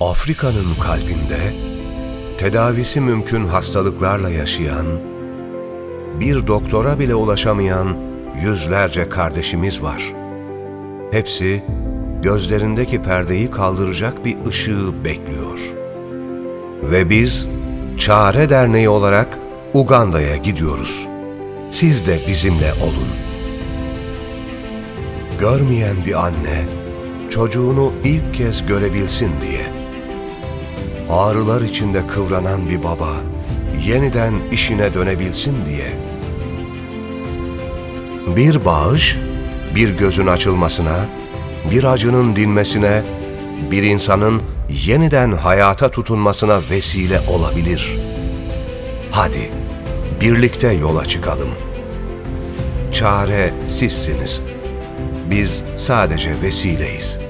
Afrika'nın kalbinde tedavisi mümkün hastalıklarla yaşayan, bir doktora bile ulaşamayan yüzlerce kardeşimiz var. Hepsi gözlerindeki perdeyi kaldıracak bir ışığı bekliyor. Ve biz Çare Derneği olarak Uganda'ya gidiyoruz. Siz de bizimle olun. Görmeyen bir anne çocuğunu ilk kez görebilsin diye. Ağrılar içinde kıvranan bir baba yeniden işine dönebilsin diye. Bir bağış, bir gözün açılmasına, bir acının dinmesine, bir insanın yeniden hayata tutunmasına vesile olabilir. Hadi birlikte yola çıkalım. Çare sizsiniz. Biz sadece vesileyiz.''